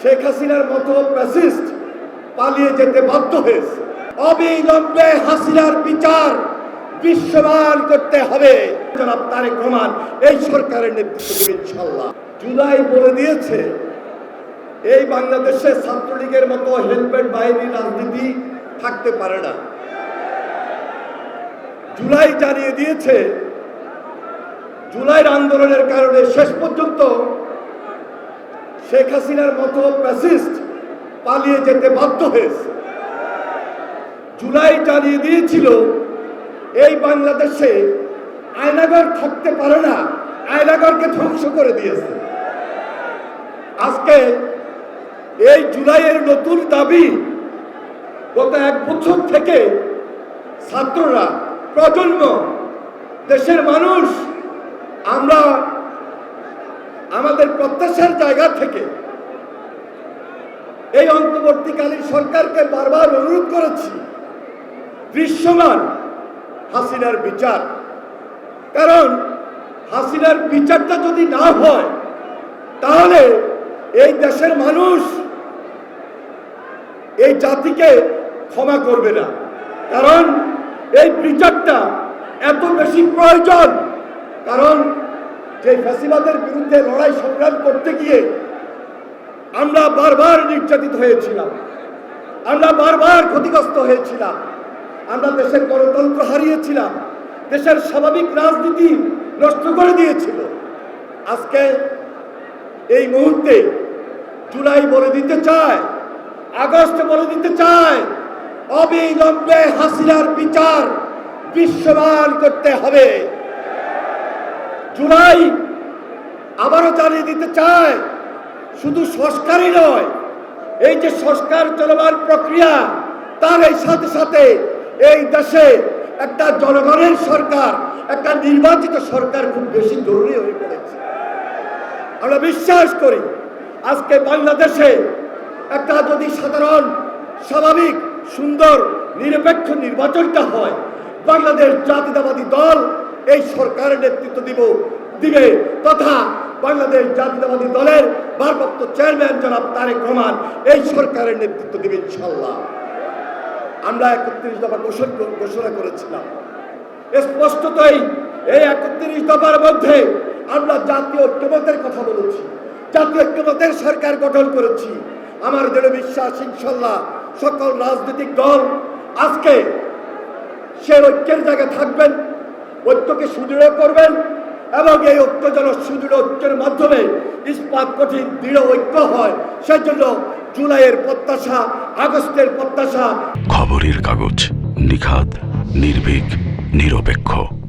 শেখ হাসিনার মতো প্যাসিস্ট পালিয়ে যেতে বাধ্য হয়েছে। অবিলম্বে হাসিনার বিচার বিশ্বমান করতে হবে। জনাব তারেক রহমান, এই সরকারের নেতৃত্ব ইনশাল্লাহ জুলাই বলে দিয়েছে, এই বাংলাদেশে ছাত্রলীগের মতো হেলমেট বাহিনীর রাজনীতি থাকতে পারে না। জুলাই জানিয়ে দিয়েছে, জুলাইয়ের আন্দোলনের কারণে শেষ পর্যন্ত শেখ হাসিনার মতো প্যাসিস্ট পালিয়ে যেতে বাধ্য হয়েছে। জুলাই জানিয়ে দিয়েছিল, এই বাংলাদেশে আয়নাগর থাকতে পারে না আয়নাগরকে ধ্বংস করে দিয়েছে। আজকে এই জুলাইয়ের নতুন দাবি গত এক বছর থেকে ছাত্ররা, প্রজন্ম, দেশের মানুষ, আমরা আমাদের প্রত্যাশার জায়গা থেকে এই অন্তর্বর্তীকালীন সরকারকে বারবার অনুরোধ করেছি, দৃশ্যমান হাসিনার বিচার। কারণ হাসিনার বিচারটা যদি না হয়, তাহলে এই দেশের মানুষ এই জাতিকে ক্ষমা করবে না। কারণ এই বিচারটা এত বেশি প্রয়োজন। কারণ যে ফ্যাসিবাদের বিরুদ্ধে লড়াই সংগ্রাম করতে গিয়ে আমরা বারবার নির্যাতিত হয়েছিলাম। আমরা বারবার ক্ষতিগ্রস্ত হয়েছিলাম। আমরা দেশের গণতন্ত্র হারিয়েছিলাম। দেশের স্বাভাবিক রাজনীতি নষ্ট করে দিয়েছিল। আজকে এই মুহূর্তে জুলাই বলে দিতে চায়, আগস্ট বলে দিতে চায়, অবিলম্বে হাসিনার বিচার বিশ্বমান করতে হবে। জুলাই আবারও চালিয়ে দিতে চায়, শুধু সংস্কারই নয়, এই যে সংস্কার চলবার প্রক্রিয়া, তার এই সাথে সাথে এই দেশে একটা জনগণের সরকার, একটা নির্বাচিত সরকার খুব বেশি জরুরি হয়ে পড়েছে। আমরা বিশ্বাস করি, আজকে বাংলাদেশে একটা যদি সাধারণ, স্বাভাবিক, সুন্দর, নিরপেক্ষ নির্বাচনটা হয়, বাংলাদেশ জাতীয়তাবাদী দল এই সরকারের নেতৃত্ব দিব, দিবে তথা বাংলাদেশ জাতীয়তাবাদী দলের ভারপ্রাপ্ত চেয়ারম্যান জনাব তারেক রহমান এই সরকারের নেতৃত্ব দিবে ইনশাল্লাহ আমরা একত্রিশ দফা ঘোষণা করেছিলাম। স্পষ্টতই এই একত্রিশ দফার মধ্যে আমরা জাতীয় ঐক্যমতের কথা বলেছি, জাতীয় ঐক্যমতের সরকার গঠন করেছি। আমার দৃঢ় বিশ্বাস ইনশাল্লাহ সকল রাজনৈতিক দল আজকে সে ঐক্যের জায়গায় থাকবেন। ঐক্যকে সুদৃঢ় করবেন এবং এই ঐক্য যেন সুদৃঢ় ঐক্যের মাধ্যমে ইস্পাত কঠিন, দৃঢ় ঐক্য হয় সেই জন্য জুলাইয়ের প্রত্যাশা, আগস্টের প্রত্যাশা। খবরের কাগজ নিখাত নির্ভীক, নিরপেক্ষ।